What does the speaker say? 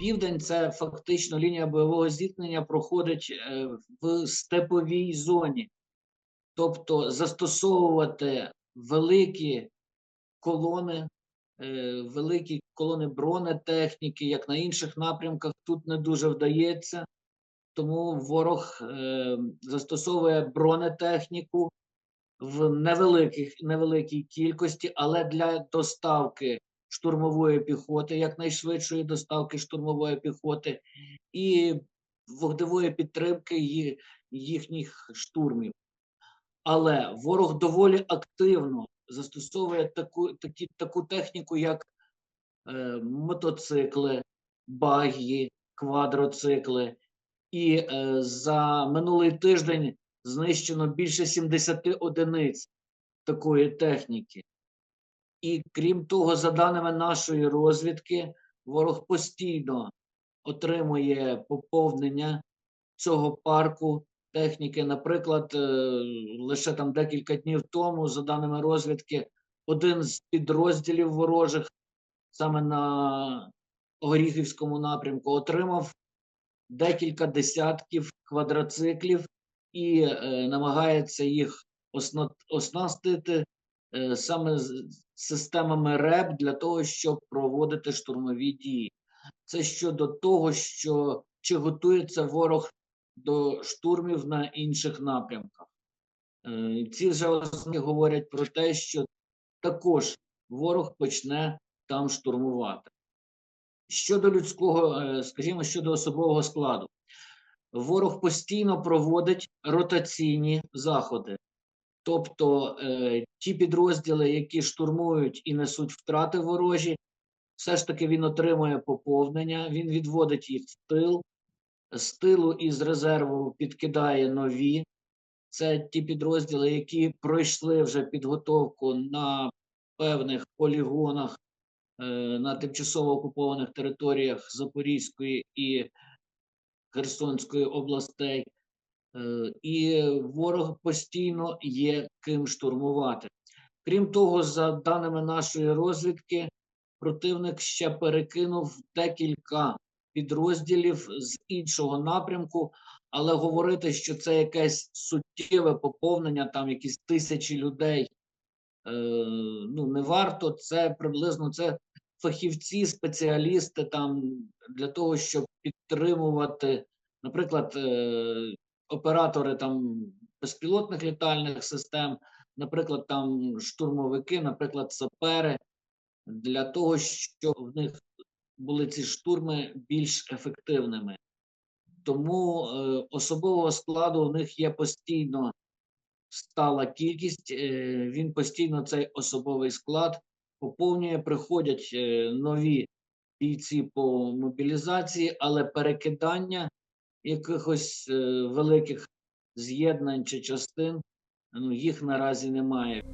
південь це фактично лінія бойового зіткнення проходить е, в степовій зоні, тобто застосовувати великі колони, е, великі колони бронетехніки, як на інших напрямках, тут не дуже вдається. Тому ворог е, застосовує бронетехніку в невеликих, невеликій кількості, але для доставки штурмової піхоти, якнайшвидшої доставки штурмової піхоти, і вогневої підтримки їхніх штурмів. Але ворог доволі активно застосовує таку, такі, таку техніку, як е, мотоцикли, багі, квадроцикли. І е, за минулий тиждень знищено більше 70 одиниць такої техніки. І крім того, за даними нашої розвідки, ворог постійно отримує поповнення цього парку техніки. Наприклад, е, лише там декілька днів тому, за даними розвідки, один з підрозділів ворожих саме на Горіхівському напрямку отримав декілька десятків квадроциклів і е, намагається їх осна- оснастити саме з системами РЕБ для того, щоб проводити штурмові дії. Це щодо того, що чи готується ворог до штурмів на інших напрямках. Е, Ці вже говорять про те, що також ворог почне там штурмувати. Щодо людського, е, скажімо, щодо особового складу, ворог постійно проводить ротаційні заходи. Тобто е, ті підрозділи, які штурмують і несуть втрати ворожі, все ж таки він отримує поповнення, він відводить їх в тил, з тилу і з резерву підкидає нові. Це ті підрозділи, які пройшли вже підготовку на певних полігонах е, на тимчасово окупованих територіях Запорізької і Херсонської областей. Е, І ворог постійно є ким штурмувати. Крім того, за даними нашої розвідки, противник ще перекинув декілька підрозділів з іншого напрямку, але говорити, що це якесь суттєве поповнення, там якісь тисячі людей, е, ну не варто. Це приблизно це фахівці, спеціалісти там для того, щоб підтримувати, наприклад, е, оператори там безпілотних літальних систем, наприклад, там штурмовики, наприклад, сапери, для того, щоб в них були ці штурми більш ефективними. Тому е, особового складу у них є постійно стала кількість, е, він постійно цей особовий склад поповнює, приходять е, нові бійці по мобілізації, але перекидання якихось е, великих з'єднань чи частин ну, їх наразі немає.